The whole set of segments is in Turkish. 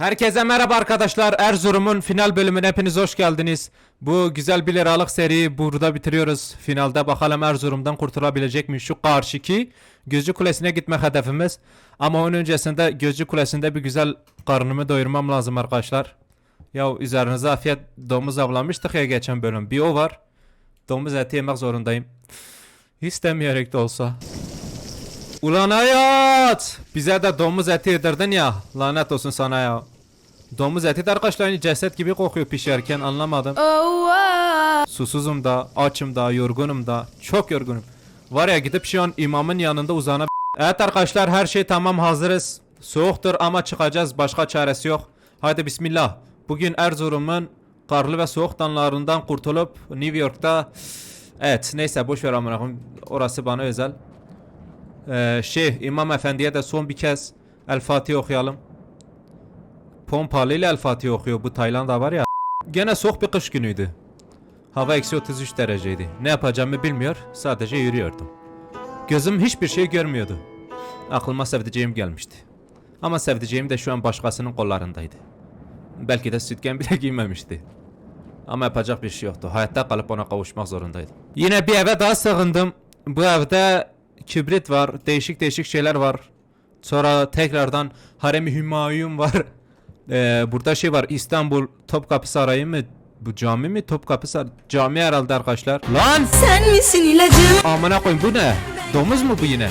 Herkese merhaba arkadaşlar. Erzurum'un final bölümüne hepiniz hoş geldiniz. Bu güzel 1 liralık seriyi burada bitiriyoruz. Finalde bakalım Erzurum'dan kurtulabilecek mi? Şu karşıki Gözcü Kulesi'ne gitmek hedefimiz. Ama onun öncesinde Gözcü Kulesi'nde bir güzel karnımı doyurmam lazım arkadaşlar. Ya üzerinize afiyet domuz avlamıştık ya geçen bölüm. Bir o var. Domuz eti yemek zorundayım. İstemeyerek de olsa. Ulan hayat! Bize de domuz eti yedirdin ya. Lanet olsun sana ya. Domuz eti de arkadaşlar aynı ceset gibi kokuyor pişerken anlamadım. Susuzum da, açım da, yorgunum da. Çok yorgunum. Var ya gidip şu an imamın yanında uzana... Evet arkadaşlar her şey tamam hazırız. Soğuktur ama çıkacağız başka çaresi yok. Hadi bismillah. Bugün Erzurum'un karlı ve soğuk danlarından kurtulup New York'ta... Evet neyse boş ver amına. Orası bana özel. Ee, şey İmam Efendi'ye de son bir kez El Fatiha okuyalım. Pompalı ile El Fatiha okuyor bu Tayland'a var ya. Gene soğuk bir kış günüydü. Hava eksi 33 dereceydi. Ne yapacağımı bilmiyor sadece yürüyordum. Gözüm hiçbir şey görmüyordu. Aklıma sevdiceğim gelmişti. Ama sevdiceğim de şu an başkasının kollarındaydı. Belki de sütyen bile giymemişti. Ama yapacak bir şey yoktu. Hayatta kalıp ona kavuşmak zorundaydım. Yine bir eve daha sığındım. Bu evde kibrit var. Değişik değişik şeyler var. Sonra tekrardan Harem-i Hümayun var. Ee, burada şey var. İstanbul Topkapı Sarayı mı? Bu cami mi? Topkapı Sarayı. Cami herhalde arkadaşlar. Lan! Sen misin ilacım? Amına koyayım bu ne? Domuz mu bu yine?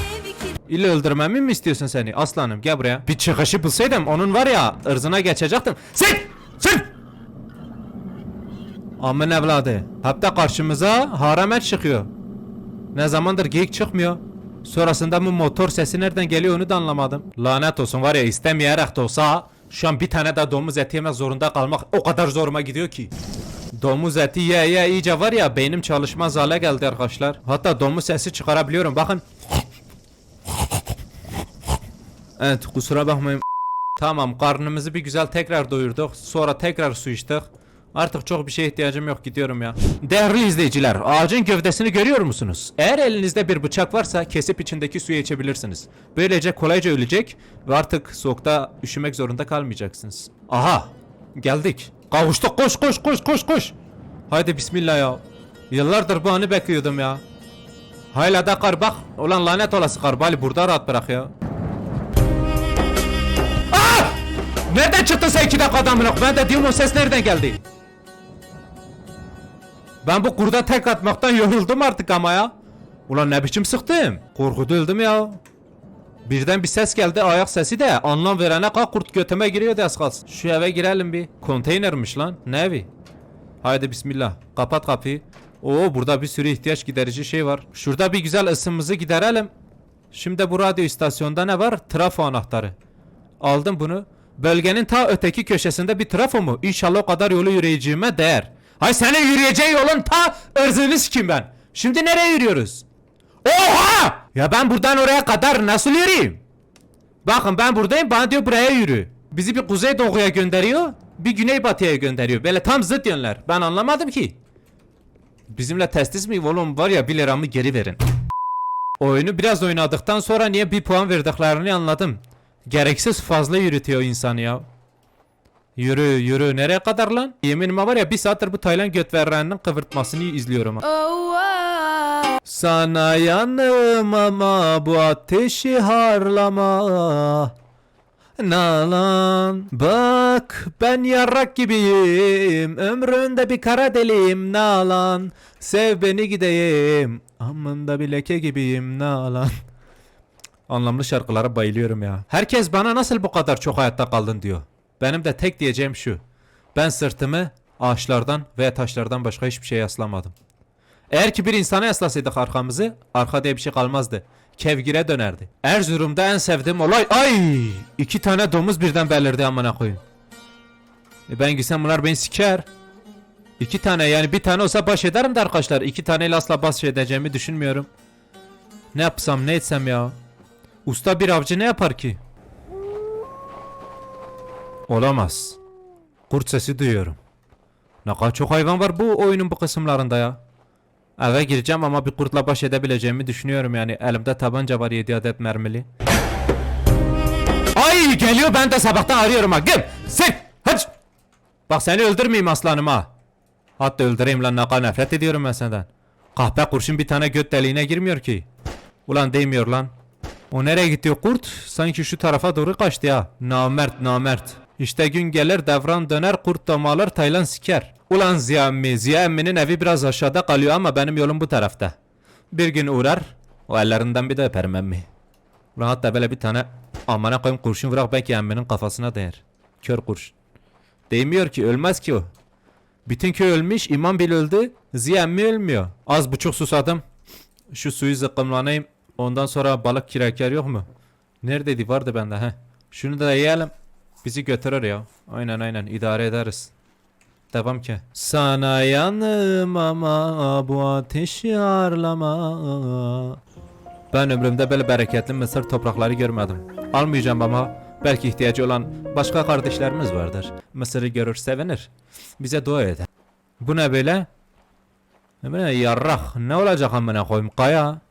İlle öldürmemi mi istiyorsun seni? Aslanım gel buraya. Bir çıkışı bulsaydım onun var ya ırzına geçecektim. Sen! Sen! Amın evladı. Hatta karşımıza haramet çıkıyor. Ne zamandır geyik çıkmıyor. Sonrasında bu motor sesi nereden geliyor onu da anlamadım. Lanet olsun var ya istemeyerek de olsa şu an bir tane daha domuz eti yemek zorunda kalmak o kadar zoruma gidiyor ki. Domuz eti ye ye iyice var ya beynim çalışmaz hale geldi arkadaşlar. Hatta domuz sesi çıkarabiliyorum bakın. Evet kusura bakmayın. Tamam karnımızı bir güzel tekrar doyurduk. Sonra tekrar su içtik. Artık çok bir şeye ihtiyacım yok gidiyorum ya. Değerli izleyiciler ağacın gövdesini görüyor musunuz? Eğer elinizde bir bıçak varsa kesip içindeki suyu içebilirsiniz. Böylece kolayca ölecek ve artık soğukta üşümek zorunda kalmayacaksınız. Aha geldik. Kavuştuk koş koş koş koş koş. Haydi bismillah ya. Yıllardır bu anı bekliyordum ya. Hala da kar bak. Ulan lanet olası kar. Bali burada rahat bırak ya. Ah! Nereden çıktın sen iki dakika adamına? Ben de diyorum o ses nereden geldi? Ben bu kurda tek atmaktan yoruldum artık ama ya. Ulan ne biçim sıktım? Korkuda öldüm ya. Birden bir ses geldi ayak sesi de anlam verene kalk kurt götüme giriyor da az kalsın. Şu eve girelim bir. Konteynermiş lan. Ne evi? Haydi bismillah. Kapat kapıyı. Oo burada bir sürü ihtiyaç giderici şey var. Şurada bir güzel ısımızı giderelim. Şimdi bu radyo istasyonda ne var? Trafo anahtarı. Aldım bunu. Bölgenin ta öteki köşesinde bir trafo mu? İnşallah o kadar yolu yürüyeceğime değer. Hay senin yürüyeceğin yolun ta ırzını kim ben? Şimdi nereye yürüyoruz? Oha! Ya ben buradan oraya kadar nasıl yürüyeyim? Bakın ben buradayım bana diyor buraya yürü. Bizi bir kuzey doğuya gönderiyor, bir güney batıya gönderiyor. Böyle tam zıt yönler. Ben anlamadım ki. Bizimle testis mi oğlum var ya 1 liramı geri verin. Oyunu biraz oynadıktan sonra niye bir puan verdiklerini anladım. Gereksiz fazla yürütüyor insanı ya. Yürü yürü nereye kadar lan? Yeminime var ya bir saattir bu Tayland göt vereninin kıvırtmasını izliyorum. ha. Sana yanım ama bu ateşi harlama. Nalan bak ben yarrak gibiyim ömründe bir kara deliyim Nalan sev beni gideyim amında bir leke gibiyim Nalan Anlamlı şarkılara bayılıyorum ya. Herkes bana nasıl bu kadar çok hayatta kaldın diyor. Benim de tek diyeceğim şu. Ben sırtımı ağaçlardan veya taşlardan başka hiçbir şeye yaslamadım. Eğer ki bir insana yaslasaydık arkamızı, arka diye bir şey kalmazdı. Kevgire dönerdi. Erzurum'da en sevdiğim olay... Ay! iki tane domuz birden belirdi amına koyayım. E ben gitsem bunlar beni siker. İki tane yani bir tane olsa baş ederim de arkadaşlar. İki taneyle asla baş edeceğimi düşünmüyorum. Ne yapsam ne etsem ya. Usta bir avcı ne yapar ki? Olamaz. Kurt sesi duyuyorum. Ne kadar çok hayvan var bu oyunun bu kısımlarında ya. Eve gireceğim ama bir kurtla baş edebileceğimi düşünüyorum yani. Elimde tabanca var 7 adet mermili. Ay geliyor ben de sabahtan arıyorum ha. Gel. Sen. Hadi. Bak seni öldürmeyeyim aslanım ha. Hatta öldüreyim lan naka nefret ediyorum ben senden. Kahpe kurşun bir tane göt deliğine girmiyor ki. Ulan değmiyor lan. O nereye gitti o kurt? Sanki şu tarafa doğru kaçtı ya. Namert namert. İşte gün gelir devran döner kurt damalar taylan siker. Ulan Ziya emmi. Ziya emminin evi biraz aşağıda kalıyor ama benim yolum bu tarafta. Bir gün uğrar. O ellerinden bir de öperim emmi. Ulan hatta böyle bir tane amana koyayım kurşun bırak belki emminin kafasına değer. Kör kurşun. Değmiyor ki ölmez ki o. Bütün köy ölmüş, imam bile öldü. Ziya emmi ölmüyor. Az buçuk susadım. Şu suyu zıkkımlanayım. Ondan sonra balık kireker yok mu? Neredeydi? Vardı bende he. Şunu da yiyelim. Bizi götürür ya. Aynen aynen idare ederiz. Devam ki. Sana yanım ama bu ateşi arlama. Ben ömrümde böyle bereketli Mısır toprakları görmedim. Almayacağım ama belki ihtiyacı olan başka kardeşlerimiz vardır. Mısır'ı görür sevinir. Bize dua eder. Bu ne böyle? Ne yarrak. Ne olacak amına koyayım kaya.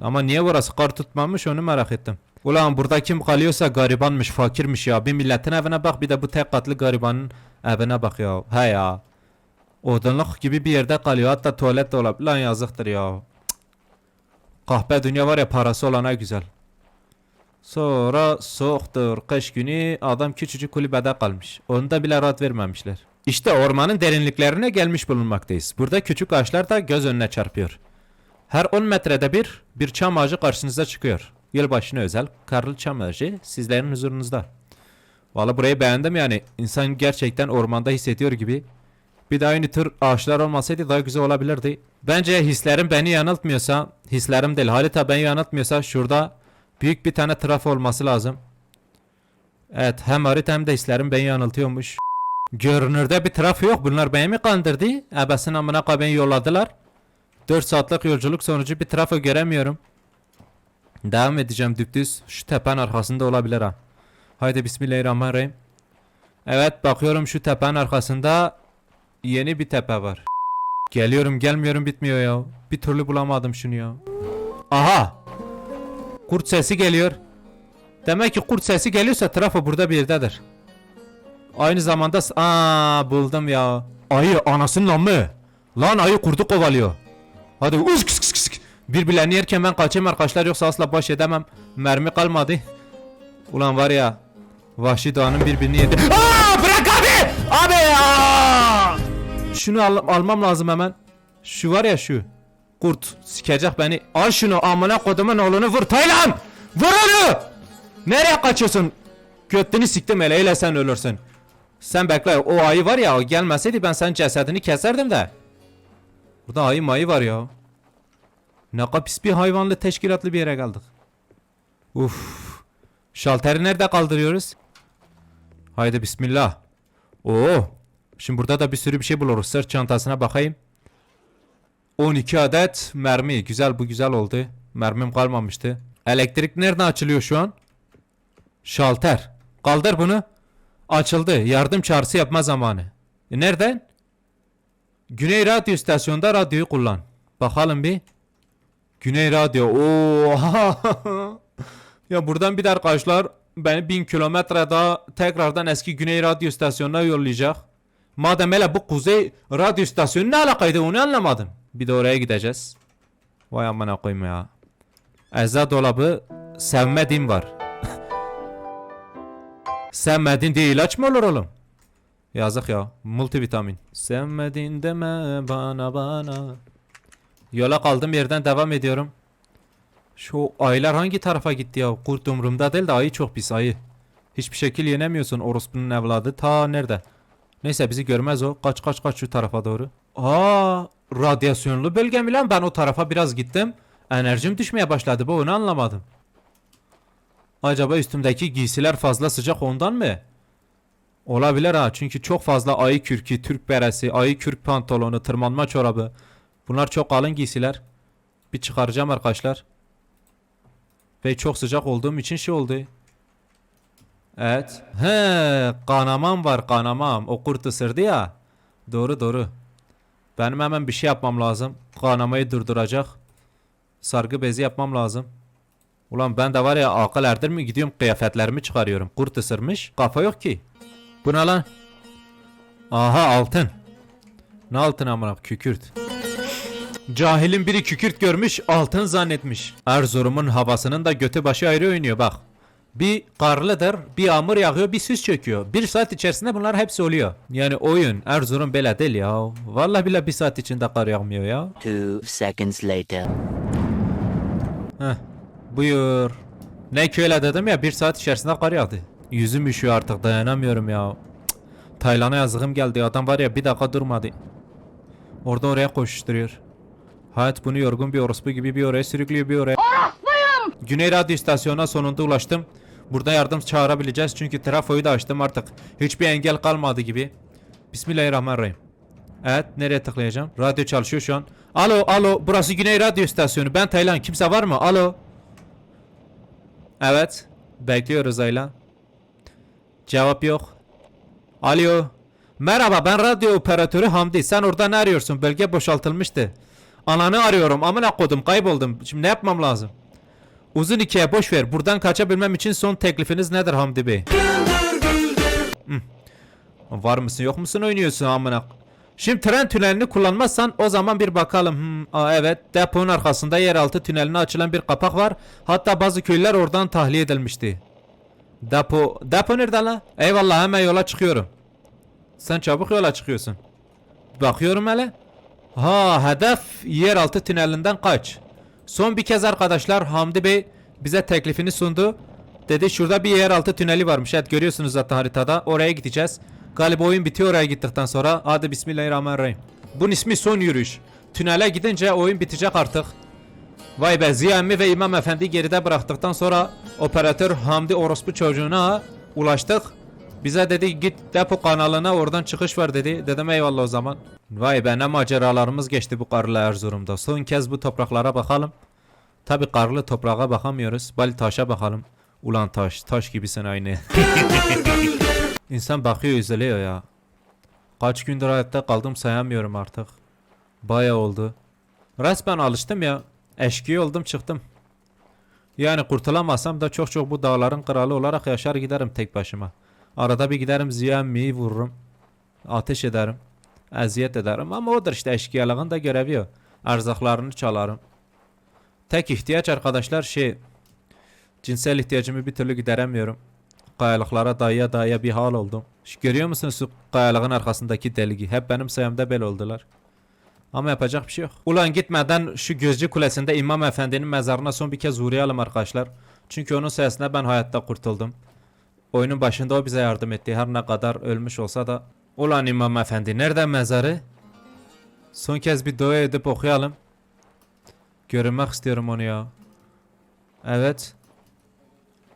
Ama niye burası kar tutmamış onu merak ettim. Ulan burada kim kalıyorsa garibanmış, fakirmiş ya. Bir milletin evine bak bir de bu tek katlı garibanın evine bak ya. He ya. Odunluk gibi bir yerde kalıyor hatta tuvalet de olabilir. Lan yazıktır ya. Kahpe dünya var ya parası olana güzel. Sonra soğuktur kış günü adam küçücük kulübede kalmış. Onu da bile rahat vermemişler. İşte ormanın derinliklerine gelmiş bulunmaktayız. Burada küçük ağaçlar da göz önüne çarpıyor. Her 10 metrede bir, bir çam ağacı karşınıza çıkıyor. Yılbaşına özel karlı çam sizlerin huzurunuzda. Valla burayı beğendim yani. İnsan gerçekten ormanda hissediyor gibi. Bir de aynı tür ağaçlar olmasaydı daha güzel olabilirdi. Bence hislerim beni yanıltmıyorsa, hislerim değil harita beni yanıltmıyorsa şurada büyük bir tane trafo olması lazım. Evet hem harita hem de hislerim beni yanıltıyormuş. Görünürde bir trafo yok. Bunlar beni mi kandırdı? Ebesin amına beni yolladılar. 4 saatlik yolculuk sonucu bir trafo göremiyorum. Devam edeceğim düptüz. Şu tepenin arkasında olabilir ha. Haydi bismillahirrahmanirrahim. Evet bakıyorum şu tepenin arkasında yeni bir tepe var. Geliyorum gelmiyorum bitmiyor ya. Bir türlü bulamadım şunu ya. Aha! Kurt sesi geliyor. Demek ki kurt sesi geliyorsa trafo burada bir yerdedir. Aynı zamanda aa buldum ya. Ayı anasının amı. Lan ayı kurdu kovalıyor. Hadi uz kıs kıs. Birbirlerini yerken ben kaçayım arkadaşlar yoksa asla baş edemem. Mermi kalmadı. Ulan var ya. Vahşi doğanın birbirini yedi. Aa bırak abi! Abi ya! Şunu al- almam lazım hemen. Şu var ya şu. Kurt sikecek beni. Al şunu amına kodumun oğlunu vur Taylan! Vur onu! Nereye kaçıyorsun? Götünü siktim hele sen ölürsün. Sen bekle o ayı var ya o gelmeseydi ben senin cesedini keserdim de. Burada ayı mayı var ya. Ne kadar pis bir hayvanlı teşkilatlı bir yere geldik. Uf. Şalteri nerede kaldırıyoruz? Haydi bismillah. Oo. Şimdi burada da bir sürü bir şey buluruz. Sırt çantasına bakayım. 12 adet mermi. Güzel bu güzel oldu. Mermim kalmamıştı. Elektrik nereden açılıyor şu an? Şalter. Kaldır bunu. Açıldı. Yardım çağrısı yapma zamanı. E nereden? Güney Radyo istasyonunda radyoyu kullan. Bakalım bir. Güney Radyo. Oo. ya buradan bir arkadaşlar beni bin kilometre daha tekrardan eski Güney Radyo istasyonuna yollayacak. Madem hele bu Kuzey Radyo istasyonu ne alakaydı onu anlamadım. Bir de oraya gideceğiz. Vay amına koyayım ya. Eza dolabı sevmediğim var. Sevmediğin diye ilaç mı olur oğlum? Yazık ya. Multivitamin. Sevmedin deme bana bana. Yola kaldığım yerden devam ediyorum. Şu ayılar hangi tarafa gitti ya? Kurt umurumda değil de ayı çok pis ayı. Hiçbir şekil yenemiyorsun orospunun evladı. Ta nerede? Neyse bizi görmez o. Kaç kaç kaç şu tarafa doğru. Aa, radyasyonlu bölge mi lan? Ben o tarafa biraz gittim. Enerjim düşmeye başladı. Bu onu anlamadım. Acaba üstümdeki giysiler fazla sıcak ondan mı? Olabilir ha çünkü çok fazla ayı kürkü, Türk beresi, ayı kürk pantolonu, tırmanma çorabı. Bunlar çok kalın giysiler. Bir çıkaracağım arkadaşlar. Ve çok sıcak olduğum için şey oldu. Evet. He, kanamam var kanamam. O kurt ısırdı ya. Doğru doğru. Benim hemen bir şey yapmam lazım. Kanamayı durduracak. Sargı bezi yapmam lazım. Ulan ben de var ya akıl erdirmiyor gidiyorum kıyafetlerimi çıkarıyorum. Kurt ısırmış. Kafa yok ki. Bu ne lan? Aha altın. Ne altın amına kükürt. Cahilin biri kükürt görmüş altın zannetmiş. Erzurum'un havasının da götü başı ayrı oynuyor bak. Bir karlıdır, bir yağmur yağıyor, bir süs çöküyor. Bir saat içerisinde bunlar hepsi oluyor. Yani oyun Erzurum böyle değil ya. Vallahi bile bir saat içinde kar yağmıyor ya. Two seconds later. Heh, buyur. Ne ki öyle dedim ya bir saat içerisinde kar yağdı. Yüzüm üşüyor artık dayanamıyorum ya. Taylan'a yazığım geldi adam var ya bir dakika durmadı. Orada oraya koşuşturuyor. Hayat bunu yorgun bir orospu gibi bir oraya sürüklüyor bir oraya. Güney Radyo istasyonuna sonunda ulaştım. Burada yardım çağırabileceğiz çünkü trafoyu da açtım artık. Hiçbir engel kalmadı gibi. Bismillahirrahmanirrahim. Evet nereye tıklayacağım? Radyo çalışıyor şu an. Alo alo burası Güney Radyo istasyonu. Ben Taylan. Kimse var mı? Alo. Evet. Bekliyoruz Ayla. Cevap yok. Alo. Merhaba ben radyo operatörü Hamdi. Sen orada ne arıyorsun? Bölge boşaltılmıştı. Ananı arıyorum. Amına kodum kayboldum. Şimdi ne yapmam lazım? Uzun ikiye boş ver. Buradan kaçabilmem için son teklifiniz nedir Hamdi Bey? Hı. Var mısın yok musun oynuyorsun amına. Şimdi tren tünelini kullanmazsan o zaman bir bakalım. Hmm, aa, evet deponun arkasında yeraltı tüneline açılan bir kapak var. Hatta bazı köyler oradan tahliye edilmişti. Depo, depo nerede la? Eyvallah hemen yola çıkıyorum. Sen çabuk yola çıkıyorsun. Bakıyorum hele. Ha hedef yeraltı tünelinden kaç. Son bir kez arkadaşlar Hamdi Bey bize teklifini sundu. Dedi şurada bir yeraltı tüneli varmış. Evet görüyorsunuz zaten haritada. Oraya gideceğiz. Galiba oyun bitiyor oraya gittikten sonra. Hadi bismillahirrahmanirrahim. Bunun ismi son yürüyüş. Tünele gidince oyun bitecek artık. Vay be Ziya emmi ve İmam Efendi geride bıraktıktan sonra operatör Hamdi orospu çocuğuna ulaştık. Bize dedi git depo kanalına oradan çıkış var dedi. Dedim eyvallah o zaman. Vay be ne maceralarımız geçti bu karlı Erzurum'da. Son kez bu topraklara bakalım. Tabi karlı toprağa bakamıyoruz. Bali taşa bakalım. Ulan taş, taş gibisin aynı. İnsan bakıyor üzülüyor ya. Kaç gündür hayatta kaldım sayamıyorum artık. Baya oldu. Resmen alıştım ya. Eşkıya oldum çıktım. Yani kurtulamazsam da çok çok bu dağların kralı olarak yaşar giderim tek başıma. Arada bir giderim Ziya emmiyi vururum. Ateş ederim. Eziyet ederim ama odur işte eşkıyalığın da görevi o. Erzaklarını çalarım. Tek ihtiyaç arkadaşlar şey cinsel ihtiyacımı bir türlü gideremiyorum. Kayalıklara dayaya dayaya bir hal oldum. Görüyor musunuz şu kayalığın arkasındaki deligi? Hep benim sayemde bel oldular. Ama yapacak bir şey yok. Ulan gitmeden şu gözcü kulesinde İmam Efendi'nin mezarına son bir kez uğrayalım arkadaşlar. Çünkü onun sayesinde ben hayatta kurtuldum. Oyunun başında o bize yardım etti. Her ne kadar ölmüş olsa da. Ulan İmam Efendi nerede mezarı? Son kez bir dua edip okuyalım. Görünmek istiyorum onu ya. Evet.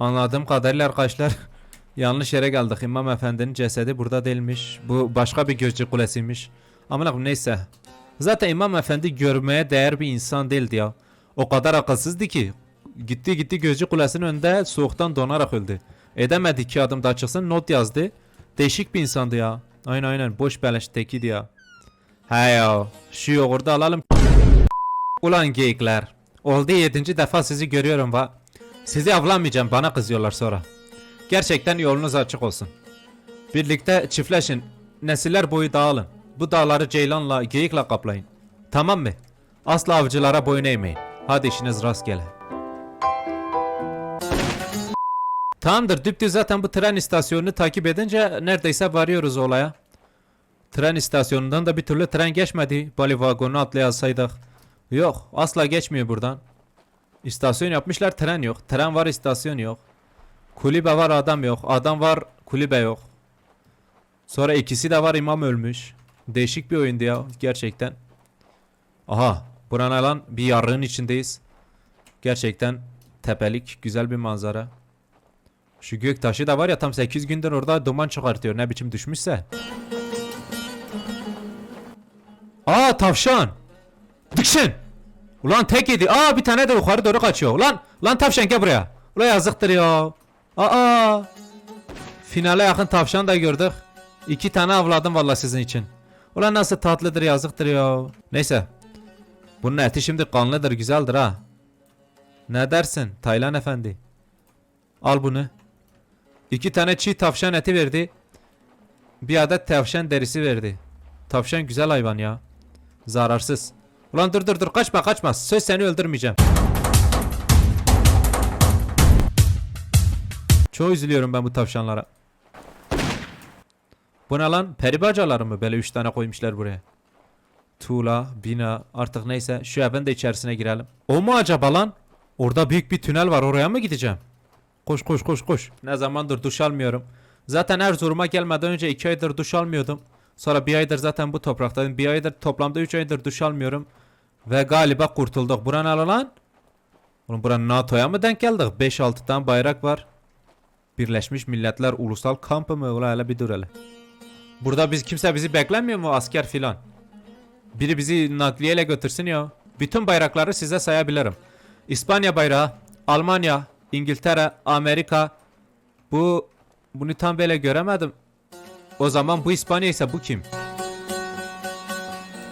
Anladığım kadarıyla arkadaşlar yanlış yere geldik. İmam Efendi'nin cesedi burada değilmiş. Bu başka bir gözcü kulesiymiş. Ama neyse. Zaten İmam Efendi görmeye değer bir insan değildi ya. O kadar akılsızdı ki. Gitti gitti gözcü kulesinin önünde soğuktan donarak öldü. Edemedi iki adım daha çıksın not yazdı. Değişik bir insandı ya. Aynen aynen boş beleş tekiydi ya. He ya şu yoğurdu alalım. Ulan geyikler. Oldu yedinci defa sizi görüyorum va. Sizi avlamayacağım bana kızıyorlar sonra. Gerçekten yolunuz açık olsun. Birlikte çiftleşin. Nesiller boyu dağılın. Bu dağları ceylanla, geyikle kaplayın. Tamam mı? Asla avcılara boyun eğmeyin. Hadi işiniz rastgele. Tamamdır. Düptüz zaten bu tren istasyonunu takip edince neredeyse varıyoruz olaya. Tren istasyonundan da bir türlü tren geçmedi. Bali vagonu atlayasaydık. Yok asla geçmiyor buradan. İstasyon yapmışlar tren yok. Tren var istasyon yok. Kulübe var adam yok. Adam var kulübe yok. Sonra ikisi de var imam ölmüş. Değişik bir oyundu ya gerçekten. Aha buranın lan bir yarığın içindeyiz. Gerçekten tepelik güzel bir manzara. Şu gök taşı da var ya tam 8 gündür orada duman çıkartıyor ne biçim düşmüşse. Aa tavşan. Dikşin. Ulan tek yedi. Aa bir tane de yukarı doğru kaçıyor. Ulan lan tavşan gel buraya. Ulan yazıktır ya. Aa. Finale yakın tavşan da gördük. İki tane avladım valla sizin için. Ulan nasıl tatlıdır yazıktır ya. Neyse. Bunun eti şimdi kanlıdır güzeldir ha. Ne dersin Taylan efendi? Al bunu. İki tane çiğ tavşan eti verdi. Bir adet tavşan derisi verdi. Tavşan güzel hayvan ya. Zararsız. Ulan dur dur dur kaçma kaçma. Söz seni öldürmeyeceğim. Çok üzülüyorum ben bu tavşanlara. Bu ne lan? Peri bacaları mı? Böyle üç tane koymuşlar buraya. Tuğla, bina artık neyse şu evin de içerisine girelim. O mu acaba lan? Orada büyük bir tünel var oraya mı gideceğim? Koş koş koş koş. Ne zamandır duş almıyorum. Zaten Erzurum'a gelmeden önce 2 aydır duş almıyordum. Sonra bir aydır zaten bu topraktayım. Bir aydır toplamda 3 aydır duş almıyorum. Ve galiba kurtulduk. Bura ne lan? Oğlum bura NATO'ya mı denk geldik? 5-6 tane bayrak var. Birleşmiş Milletler Ulusal Kampı mı? Ulan hele bir dur hele. Burada biz kimse bizi beklemiyor mu asker filan? Biri bizi nakliyeyle götürsün ya. Bütün bayrakları size sayabilirim. İspanya bayrağı, Almanya, İngiltere, Amerika. Bu bunu tam böyle göremedim. O zaman bu İspanya ise bu kim?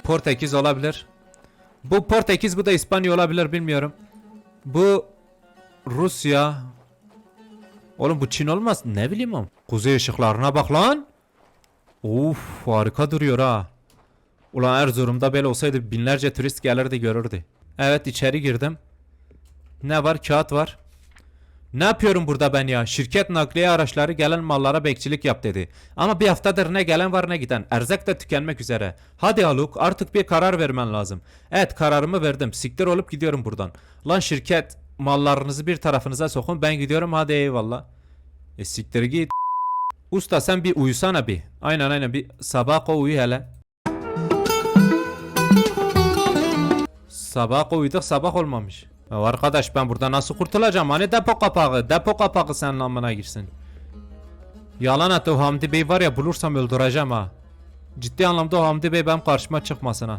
Portekiz olabilir. Bu Portekiz bu da İspanya olabilir bilmiyorum. Bu Rusya. Oğlum bu Çin olmaz. Ne bileyim oğlum. Kuzey ışıklarına bak lan. Uf harika duruyor ha. Ulan Erzurum'da böyle olsaydı binlerce turist gelirdi görürdü. Evet içeri girdim. Ne var? Kağıt var. Ne yapıyorum burada ben ya? Şirket nakliye araçları gelen mallara bekçilik yap dedi. Ama bir haftadır ne gelen var ne giden. Erzak da tükenmek üzere. Hadi Haluk artık bir karar vermen lazım. Evet kararımı verdim. Siktir olup gidiyorum buradan. Lan şirket mallarınızı bir tarafınıza sokun ben gidiyorum hadi eyvallah. E siktir git. Usta sen bir uyusana bir. Aynen aynen bir sabah uyu hele. Sabah uyuduk sabah olmamış. Arkadaş ben burada nasıl kurtulacağım? Hani depo kapağı? Depo kapağı senin amına girsin. Yalan at o Hamdi Bey var ya bulursam öldüreceğim ha. Ciddi anlamda o Hamdi Bey benim karşıma çıkmasın.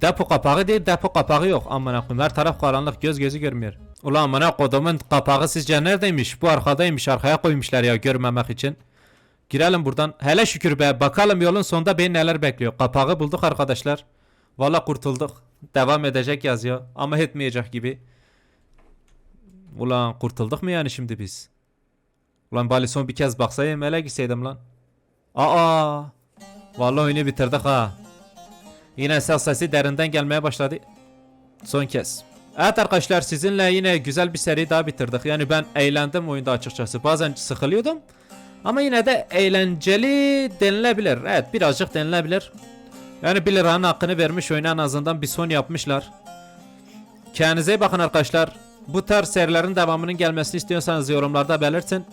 Depo kapağı değil depo kapağı yok amına koyayım her taraf karanlık göz gözü görmüyor. Ulan amına kodumun kapağı sizce neredeymiş? Bu arkadaymış arkaya koymuşlar ya görmemek için. Girelim buradan. Hele şükür be bakalım yolun sonunda beni neler bekliyor. Kapağı bulduk arkadaşlar. Valla kurtulduk. Devam edecek yazıyor ama etmeyecek gibi. Ulan kurtulduk mu yani şimdi biz? Ulan bari son bir kez baksaydım hele gitseydim lan. Aa! Vallahi oyunu bitirdik ha. Yine ses sesi derinden gelmeye başladı. Son kez. Evet arkadaşlar sizinle yine güzel bir seri daha bitirdik. Yani ben eğlendim oyunda açıkçası. Bazen sıkılıyordum. Ama yine de eğlenceli denilebilir. Evet birazcık denilebilir. Yani 1 liranın hakkını vermiş oyuna en azından bir son yapmışlar. Kendinize iyi bakın arkadaşlar. Bu tarz serilerin devamının gelmesini istiyorsanız yorumlarda belirtin.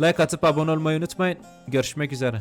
Like atıp abone olmayı unutmayın. Görüşmek üzere.